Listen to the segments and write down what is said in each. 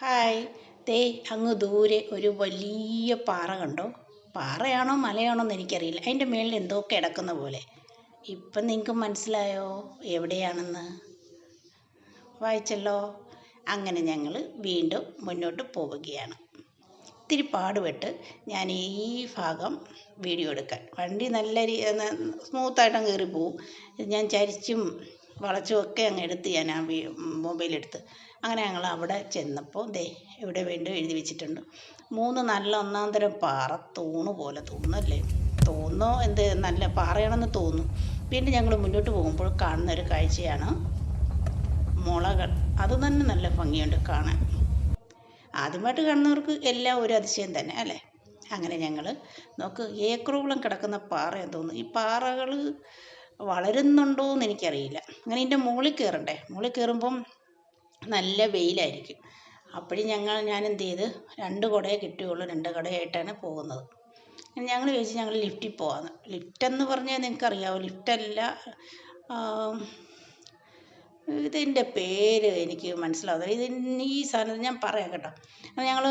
Hi. ദേ അങ്ങ് ദൂരെ ഒരു വലിയ പാറ കണ്ടോ? പാറയാണോ മലയാണോ എന്ന് എനിക്കറിയില്ല. അതിന്റെ മേളിൽ എന്തോ കിടക്കുന്ന പോലെ. ഇപ്പം നിങ്ങൾക്ക് മനസ്സിലായോ? എവിടെയാണെന്ന്? വായിച്ചല്ലോ? അങ്ങനെ ഞങ്ങൾ വീണ്ടും മുന്നോട്ട് പോവുകയാണ്. ഇത്തിരി പാടുപെട്ട് ഞാൻ ഈ ഭാഗം വീഡിയോ എടുക്കാൻ. വണ്ടി നല്ല സ്മൂത്തായിട്ട് അങ്ങ് കയറി പോവും ഞാൻ ചരിച്ചും വളച്ചും ഒക്കെ അങ്ങ് എടുത്ത് ഞാൻ ആ മൊബൈലെടുത്ത്. അങ്ങനെ ഞങ്ങൾ അവിടെ ചെന്നപ്പോൾ ദേ ഇവിടെ വീണ്ടും എഴുതി വെച്ചിട്ടുണ്ട്. മൂന്ന് നല്ല ഒന്നാം തരം പാറ തൂണു പോലെ തോന്നുന്നല്ലേ തോന്നോ എന്ത് നല്ല പാറയാണെന്ന് തോന്നും വീണ്ടും ഞങ്ങൾ മുന്നോട്ട് പോകുമ്പോൾ കാണുന്ന ഒരു കാഴ്ചയാണ് മുളകൾ. അത് തന്നെ നല്ല ഭംഗിയുണ്ട് കാണാൻ. ആദ്യമായിട്ട് കാണുന്നവർക്ക് എല്ലാം ഒരു അതിശയം തന്നെ അല്ലേ? അങ്ങനെ ഞങ്ങൾ നോക്ക് ഏക്കറോളം കിടക്കുന്ന പാറയെന്ന് തോന്നുന്നു. ഈ പാറകൾ വളരുന്നുണ്ടോ എന്ന് എനിക്കറിയില്ല. അങ്ങനെ ഇതിന്റെ മുകളിൽ കയറണ്ടേ? മുകളിൽ കയറുമ്പം നല്ല വെയിലായിരിക്കും. അപ്പോഴും ഞങ്ങൾ ഞാൻ എന്ത് ചെയ്ത്? രണ്ട് കുടയെ കിട്ടുകയുള്ളൂ. രണ്ട് കുടയായിട്ടാണ് പോകുന്നത്. ഞങ്ങൾ ചോദിച്ചു ഞങ്ങൾ ലിഫ്റ്റിൽ പോകാമെന്ന് ലിഫ്റ്റ് എന്ന് പറഞ്ഞാൽ നിങ്ങൾക്കറിയാമോ ലിഫ്റ്റല്ല ഇതിന്റെ പേര് എനിക്ക് മനസ്സിലാവുന്നില്ല. ഇത് ഈ സാധനം ഞാൻ പറയാം കേട്ടോ. ഞങ്ങൾ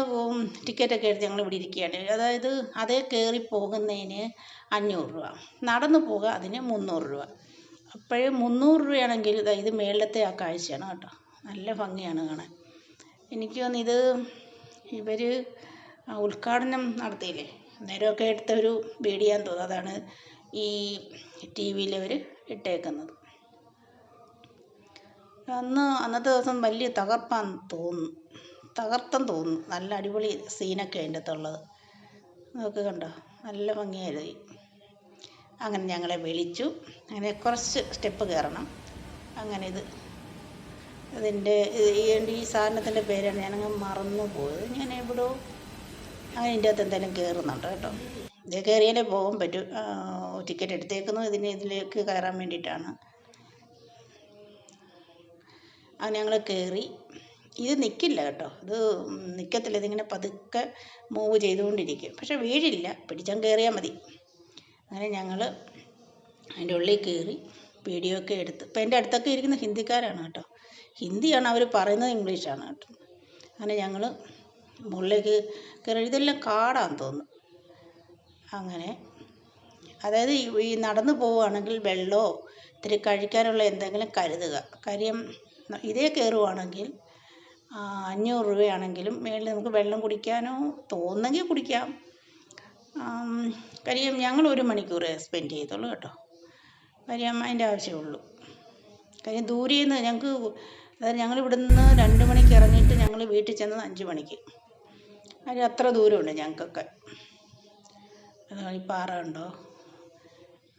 ടിക്കറ്റൊക്കെ എടുത്ത് ഞങ്ങൾ ഇവിടെ ഇരിക്കുകയാണ്. അതായത് അതേ കയറി പോകുന്നതിന് അഞ്ഞൂറ് രൂപ. നടന്നു പോകുക അതിന് മുന്നൂറ് രൂപ. അപ്പോഴേ മുന്നൂറ് രൂപയാണെങ്കിൽ ഇതാ മേളിലത്തെ ആ കാഴ്ചയാണ് കേട്ടോ. നല്ല ഭംഗിയാണ് കാണാൻ. എനിക്ക് തോന്നുന്നു ഇത് ഇവർ ഉദ്ഘാടനം നടത്തിയില്ലേ? അന്നേരമൊക്കെ എടുത്തൊരു വീഡിയോ തോന്നുന്നു. അതാണ് ഈ ടി വിയിൽ അവർ ഇട്ടേക്കുന്നത്. അന്ന് അന്നത്തെ ദിവസം വലിയ തകർപ്പാന്ന് തോന്നുന്നു തകർത്തം തോന്നുന്നു നല്ല അടിപൊളി സീനൊക്കെ അതിന്റെ അകത്തുള്ളത്. അതൊക്കെ കണ്ടോ? നല്ല ഭംഗിയായിരുന്നു. അങ്ങനെ ഞങ്ങളെ വിളിച്ചു. അങ്ങനെ കുറച്ച് സ്റ്റെപ്പ് കയറണം. അങ്ങനെ ഇത് അതിന്റെ ഈ സാധനത്തിന്റെ പേരാണ് ഞാനങ്ങ് മറന്നു പോയത് ഞാൻ എവിടെയോ അങ്ങനെ ഇതിന്റെ അകത്ത് എന്തായാലും കയറുന്നുണ്ട് കേട്ടോ. ഇത് കയറിയാലേ പോകാൻ പറ്റൂ. ടിക്കറ്റ് എടുത്തേക്കുന്നു ഇതിന് ഇതിലേക്ക് കയറാൻ വേണ്ടിയിട്ടാണ്. അങ്ങനെ ഞങ്ങൾ കയറി. ഇത് നിൽക്കില്ല കേട്ടോ. ഇത് നിൽക്കത്തില്ല ഇതിങ്ങനെ പതുക്കെ മൂവ് ചെയ്തുകൊണ്ടിരിക്കും. പക്ഷെ വീഴില്ല. പിടിച്ചാൽ കയറിയാൽ മതി. അങ്ങനെ ഞങ്ങൾ അതിന്റെ ഉള്ളിൽ കയറി വീഡിയോ ഒക്കെ എടുത്ത്. ഇപ്പം എന്റെ അടുത്തൊക്കെ ഇരിക്കുന്ന ഹിന്ദിക്കാരാണ് കേട്ടോ. ഹിന്ദിയാണ് അവർ പറയുന്നത് ഇംഗ്ലീഷാണ് കേട്ടോ. അങ്ങനെ ഞങ്ങൾ മുകളിലേക്ക് കയറി. ഇതെല്ലാം കാടാന്ന് തോന്നുന്നു. അങ്ങനെ. അതായത് ഈ നടന്നു പോവുകയാണെങ്കിൽ വെള്ളമോ ഇത്തിരി കഴിക്കാനുള്ള എന്തെങ്കിലും കരുതുക. കാര്യം ഇതേ കയറുവാണെങ്കിൽ അഞ്ഞൂറ് രൂപയാണെങ്കിലും മേളിൽ നമുക്ക് വെള്ളം കുടിക്കാനോ തോന്നുന്നെങ്കിൽ കുടിക്കാം. കാര്യം ഞങ്ങൾ ഒരു മണിക്കൂർ സ്പെൻഡ് ചെയ്തുള്ളൂ കേട്ടോ. കാര്യം അതിന്റെ ആവശ്യമുള്ളൂ. കാര്യം ദൂരെ നിന്ന് ഞങ്ങൾക്ക് അതായത് ഞങ്ങൾ നിന്ന് രണ്ട് മണിക്ക് ഇറങ്ങിയിട്ട് ഞങ്ങൾ വീട്ടിൽ ചെന്നത് അഞ്ച് മണിക്ക്. കാര്യം അത്ര ദൂരമുണ്ട് ഞങ്ങൾക്കൊക്കെ. ഈ പാറ ഉണ്ടോ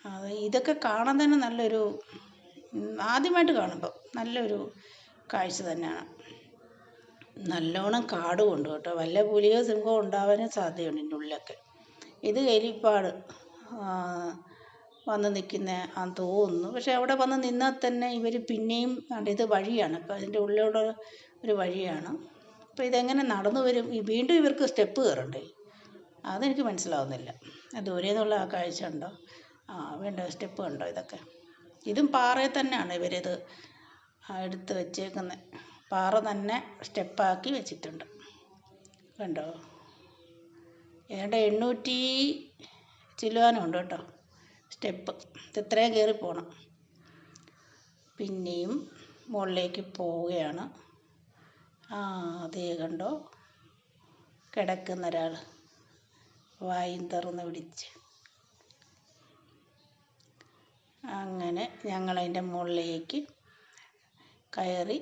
അത് ഇതൊക്കെ കാണാൻ തന്നെ നല്ലൊരു ആദ്യമായിട്ട് കാണുമ്പോൾ നല്ലൊരു കാഴ്ച തന്നെയാണ്. നല്ലോണം കാടും ഉണ്ട് കേട്ടോ വല്ല പുലിയോ സിംഹമോ ഉണ്ടാവാനും സാധ്യതയുണ്ട് ഇതിന്റെ ഉള്ളിലൊക്കെ. ഇത് എലിപ്പാട് വന്ന് നിൽക്കുന്ന ആ തോന്നുന്നു. പക്ഷേ അവിടെ വന്ന് നിന്നാൽ തന്നെ ഇവർ പിന്നെയും ഇത് വഴിയാണ്. അപ്പോൾ അതിന്റെ ഉള്ളിലൂടെ ഒരു വഴിയാണ്. അപ്പോൾ ഇതെങ്ങനെ നടന്നു വരും? വീണ്ടും ഇവർക്ക് സ്റ്റെപ്പ് കയറണ്ടേ? അതെനിക്ക് മനസ്സിലാവുന്നില്ല. ദൂരെ നിന്നുള്ള ആ കാഴ്ച ഉണ്ടോ? ആ വേണ്ട സ്റ്റെപ്പ് കണ്ടോ ഇതൊക്കെ? ഇതും പാറയിൽ തന്നെയാണ് ഇവരിത് എടുത്ത് വെച്ചേക്കുന്നത് പാറ തന്നെ സ്റ്റെപ്പാക്കി വെച്ചിട്ടുണ്ട്. കണ്ടോ? ഏതാണ്ട് എണ്ണൂറ്റി ചില്ലുവാനുണ്ട് കേട്ടോ. സ്റ്റെപ്പ്. ഇത്രയും കയറി പോകണം പിന്നെയും മുകളിലേക്ക് പോവുകയാണ്. ആ അതേ കണ്ടോ? കിടക്കുന്ന ഒരാൾ വായും തുറന്ന് പിടിച്ച്. അങ്ങനെ ഞങ്ങളതിന്റെ മുകളിലേക്ക് കയറി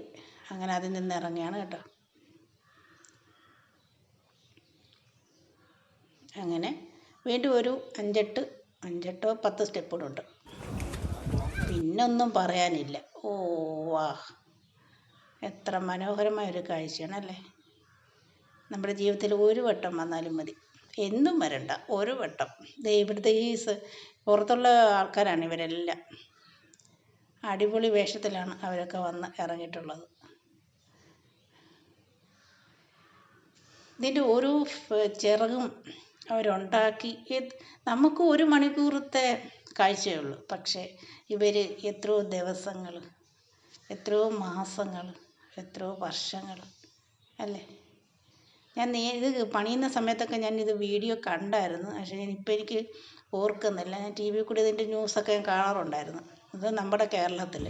അങ്ങനെ അതിൽ നിന്ന് ഇറങ്ങിയാണ് കേട്ടോ. അങ്ങനെ വീണ്ടും ഒരു അഞ്ചെട്ട് അഞ്ചെട്ടോ പത്ത് സ്റ്റെപ്പുകളുണ്ട് പിന്നൊന്നും പറയാനില്ല. ഓ വാ. എത്ര മനോഹരമായ ഒരു കാഴ്ചയാണല്ലേ? നമ്മുടെ ജീവിതത്തിൽ ഒരു വട്ടം വന്നാലും മതി. എന്നും വരണ്ട ഒരു വട്ടം. ഇവിടുത്തെ പുറത്തുള്ള ആൾക്കാരാണ് ഇവരെല്ലാം. അടിപൊളി വേഷത്തിലാണ് അവരൊക്കെ വന്ന് ഇറങ്ങിയിട്ടുള്ളത്. ഇതിന്റെ ഓരോ ചിറകും അവരുണ്ടാക്കി. നമുക്ക് ഒരു മണിക്കൂറത്തെ കാഴ്ചയേ ഉള്ളൂ പക്ഷേ ഇവർ എത്രയോ ദിവസങ്ങൾ എത്രയോ മാസങ്ങൾ എത്രയോ വർഷങ്ങൾ അല്ലേ? ഞാൻ ഇത് പണിയുന്ന സമയത്തൊക്കെ ഞാൻ വീഡിയോ കണ്ടായിരുന്നു. പക്ഷേ ഇപ്പം എനിക്ക് ഓർക്കുന്നില്ല. ഞാൻ ടി വി കൂടി ഇതിന്റെ ന്യൂസൊക്കെ ഞാൻ കാണാറുണ്ടായിരുന്നു. ഇത് നമ്മുടെ കേരളത്തിൽ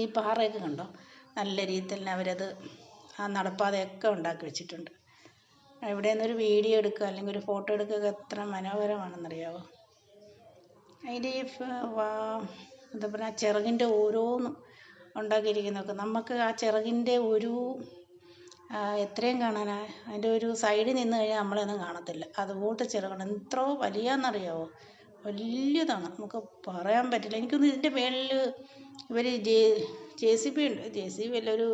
ഈ പാറയൊക്കെ കണ്ടോ? നല്ല രീതിയിൽ അവരത് ആ നടപ്പാതയൊക്കെ ഉണ്ടാക്കി വെച്ചിട്ടുണ്ട്. ഇവിടെ നിന്നൊരു വീഡിയോ എടുക്കുക അല്ലെങ്കിൽ ഒരു ഫോട്ടോ എടുക്കുക എത്ര മനോഹരമാണെന്നറിയാവോ? അതിന്റെ ഈ എന്താ പറയുക ചിറകിന്റെ ഓരോന്നും ഉണ്ടാക്കിയിരിക്കുന്നതൊക്കെ. നമുക്ക് ആ ചിറകിന്റെ ഒരു എത്രയും കാണാനാ. അതിന്റെ ഒരു സൈഡിൽ നിന്ന് കഴിഞ്ഞാൽ നമ്മളൊന്നും കാണത്തില്ല. അതുപോലത്തെ ചിറകാണ് എത്ര വലിയാന്നറിയാമോ വലിയതാണ്. നമുക്ക് പറയാൻ പറ്റില്ല. എനിക്കൊന്ന് ഇതിന്റെ മേളിൽ ഇവർ ജെ ജെ സി ബി ഉണ്ട്. ജെ സി ബി അല്ല ഒരു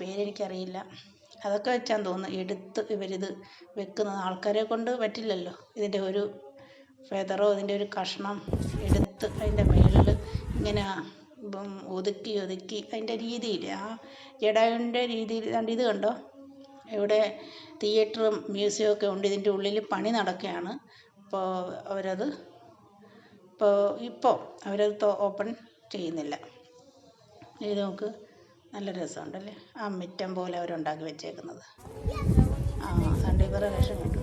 പേരെനിക്കറിയില്ല അതൊക്കെ വെച്ചാന്ന് തോന്നുന്നു. എടുത്ത് ഇവരിത് വെക്കുന്നത് ആൾക്കാരെ കൊണ്ട് പറ്റില്ലല്ലോ. ഇതിന്റെ ഒരു ഫെതറോ ഇതിന്റെ ഒരു കഷ്ണം എടുത്ത് അതിന്റെ മേളിൽ ഇങ്ങനെ ഒതുക്കി ഒതുക്കി അതിന്റെ രീതിയിൽ ആ ജടായുവിന്റെ രീതിയിൽ കണ്ട് ഇത് കണ്ടോ? ഇവിടെ തിയേറ്ററും മ്യൂസിയം ഒക്കെ ഉണ്ട് ഇതിന്റെ ഉള്ളിൽ പണി നടക്കുകയാണ്. അപ്പോൾ അവരത് ഇപ്പോൾ ഇപ്പോൾ അവരത് ഓപ്പൺ ചെയ്യുന്നില്ല. ഇത് നമുക്ക് നല്ല രസമുണ്ടല്ലേ? ആ മിറ്റം പോലെ അവരുണ്ടാക്കി വെച്ചേക്കുന്നത്. ആ സൺഡേ കുറേ വേഷം കണ്ടു.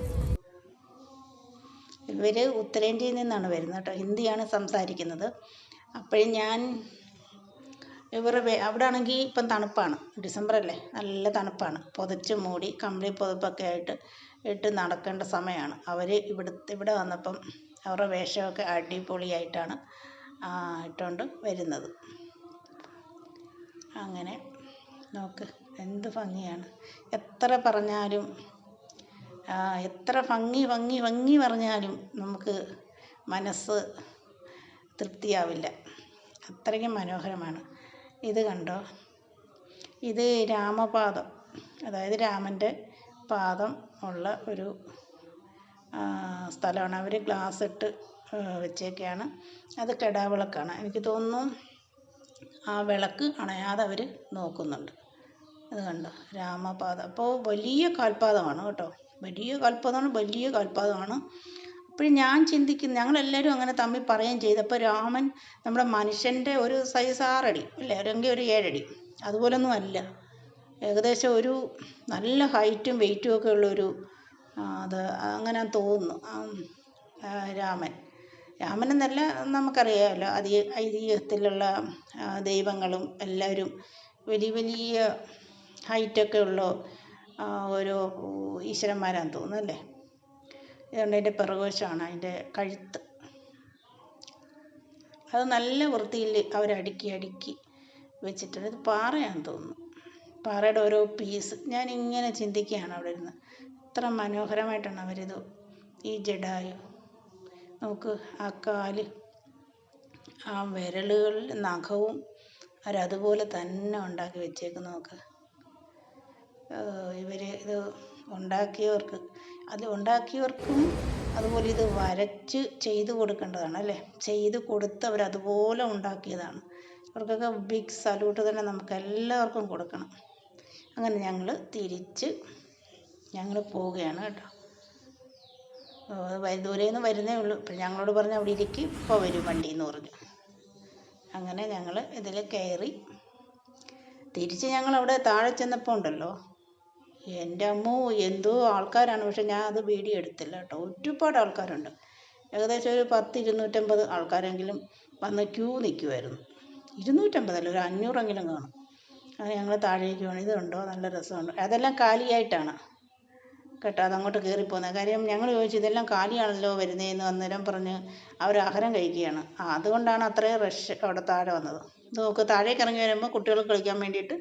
ഇവർ ഉത്തരേന്ത്യയിൽ നിന്നാണ് വരുന്നത് കേട്ടോ. ഹിന്ദിയാണ് സംസാരിക്കുന്നത്. അപ്പോഴും ഞാൻ ഇവർ അവിടെ ആണെങ്കിൽ ഇപ്പം തണുപ്പാണ്. ഡിസംബർ അല്ലേ നല്ല തണുപ്പാണ്. പുതച്ച് മൂടി കമ്പിളി പുതപ്പൊക്കെ ആയിട്ട് ഇട്ട് നടക്കേണ്ട സമയമാണ് അവർ ഇവിടെ ഇവിടെ വന്നപ്പം അവരുടെ വേഷമൊക്കെ അടിപൊളിയായിട്ടാണ് ഇട്ടുകൊണ്ട് വരുന്നത്. അങ്ങനെ നോക്ക് എന്ത് ഭംഗിയാണ്. എത്ര പറഞ്ഞാലും എത്ര ഭംഗി ഭംഗി ഭംഗി പറഞ്ഞാലും നമുക്ക് മനസ്സ് തൃപ്തിയാവില്ല. അത്രയ്ക്കും മനോഹരമാണ്. ഇത് കണ്ടോ? ഇത് രാമപാദം. അതായത് രാമന്റെ പാദം ഉള്ള ഒരു സ്ഥലമാണ്. അവർ ഗ്ലാസ് ഇട്ട് വെച്ചേക്കാണ് അത് കെടാവിളക്കാണ്. എനിക്ക് തോന്നുന്നു ആ വിളക്ക് അണയാതെ അവർ നോക്കുന്നുണ്ട്. അത് കണ്ടോ? രാമപാദം. അപ്പോൾ വലിയ കാൽപാദമാണ് കേട്ടോ. വലിയ കാൽപാദമാണ് വലിയ കാൽപാദമാണ്. അപ്പോഴും ഞാൻ ചിന്തിക്കുന്നു ഞങ്ങളെല്ലാവരും അങ്ങനെ തമ്മിൽ പറയുകയും ചെയ്തു. അപ്പോൾ രാമൻ നമ്മുടെ മനുഷ്യന്റെ ഒരു സൈസ് ആറടി അല്ലേ? അല്ലെങ്കിൽ ഒരു ഏഴടി. അതുപോലൊന്നും അല്ല. ഏകദേശം ഒരു നല്ല ഹൈറ്റും വെയിറ്റും ഒക്കെ ഉള്ളൊരു അത് അങ്ങനെ തോന്നുന്നു. രാമൻ. എന്നല്ല നമുക്കറിയാമല്ലോ അതി ഐതിഹ്യത്തിലുള്ള ദൈവങ്ങളും എല്ലാവരും വലിയ വലിയ ഹൈറ്റൊക്കെ ഉള്ള ഓരോ ഈശ്വരന്മാരാന്ന് തോന്നുന്നു അല്ലേ? ഇതുകൊണ്ട് അതിന്റെ പിറകുവശമാണ് അതിന്റെ കഴുത്ത്. അത് നല്ല വൃത്തിയിൽ അവരടുക്കി അടുക്കി വെച്ചിട്ടുണ്ട്. ഇത് പാറയാണെന്ന് തോന്നുന്നു. പാറയുടെ ഓരോ പീസ് ഞാനിങ്ങനെ ചിന്തിക്കുകയാണ് അവിടെ ഇരുന്ന്. ഇത്ര മനോഹരമായിട്ടാണ് അവരിത് ഈ ജഡായു. നമുക്ക് ആ കാൽ ആ വിരലുകളിൽ നഖവും അവരതുപോലെ തന്നെ ഉണ്ടാക്കി വെച്ചേക്കുന്നു. നോക്ക്. ഇവർ ഇത് ഉണ്ടാക്കിയവർക്ക്. അത് ഉണ്ടാക്കിയവർക്കും അതുപോലെ ഇത് വരച്ച് ചെയ്ത് കൊടുക്കേണ്ടതാണ് അല്ലേ? ചെയ്ത് കൊടുത്തവർ അതുപോലെ ഉണ്ടാക്കിയതാണ്. അവർക്കൊക്കെ ബിഗ് സല്യൂട്ട് തന്നെ നമുക്ക് എല്ലാവർക്കും കൊടുക്കണം. അങ്ങനെ ഞങ്ങൾ തിരിച്ച് ഞങ്ങൾ പോവുകയാണ് കേട്ടോ. ദൂരെ നിന്ന് വരുന്നേ ഉള്ളൂ. ഇപ്പം ഞങ്ങളോട് പറഞ്ഞ് അവിടെ ഇരിക്കും ഇപ്പോൾ വരും വണ്ടി എന്ന് പറഞ്ഞു. അങ്ങനെ ഞങ്ങൾ ഇതിൽ കയറി. തിരിച്ച് ഞങ്ങൾ അവിടെ താഴെ ചെന്നപ്പോൾ ഉണ്ടല്ലോ. എന്റെ അമ്മോ എന്തോ ആൾക്കാരാണ്. പക്ഷെ ഞാൻ അത് വീഡിയോ എടുത്തില്ല കേട്ടോ. ഒരുപാട് ആൾക്കാരുണ്ട്. ഏകദേശം ഒരു പത്ത് ഇരുന്നൂറ്റമ്പത് ആൾക്കാരെങ്കിലും വന്ന് ക്യൂ നിൽക്കുമായിരുന്നു ഇരുന്നൂറ്റമ്പതല്ല ഒരു അഞ്ഞൂറെങ്കിലും കാണും. അങ്ങനെ ഞങ്ങൾ താഴേക്ക് വേണം. ഇതുണ്ടോ നല്ല രസമുണ്ട്. അതെല്ലാം കാലിയായിട്ടാണ്. കേട്ടോ അതങ്ങോട്ട് കയറിപ്പോകുന്നത് കാര്യം ഞങ്ങൾ ചോദിച്ചു ഇതെല്ലാം കാലിയാണല്ലോ വരുന്നതെന്ന് അന്നേരം പറഞ്ഞ് അവർ ആഹാരം കഴിക്കുകയാണ്. ആ അതുകൊണ്ടാണ് അത്രയും റഷ് അവിടെ താഴെ വന്നത്. നോക്ക് താഴേക്ക് ഇറങ്ങി വരുമ്പോൾ കുട്ടികൾ കളിക്കാൻ വേണ്ടിയിട്ട്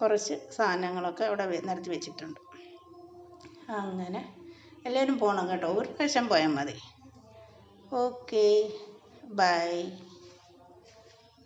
കുറച്ച് സാധനങ്ങളൊക്കെ അവിടെ നിരത്തി വെച്ചിട്ടുണ്ട്. അങ്ങനെ എല്ലാവരും പോകണം കേട്ടോ. ഒരു പ്രാവശ്യം പോയാൽ മതി. Okay bye.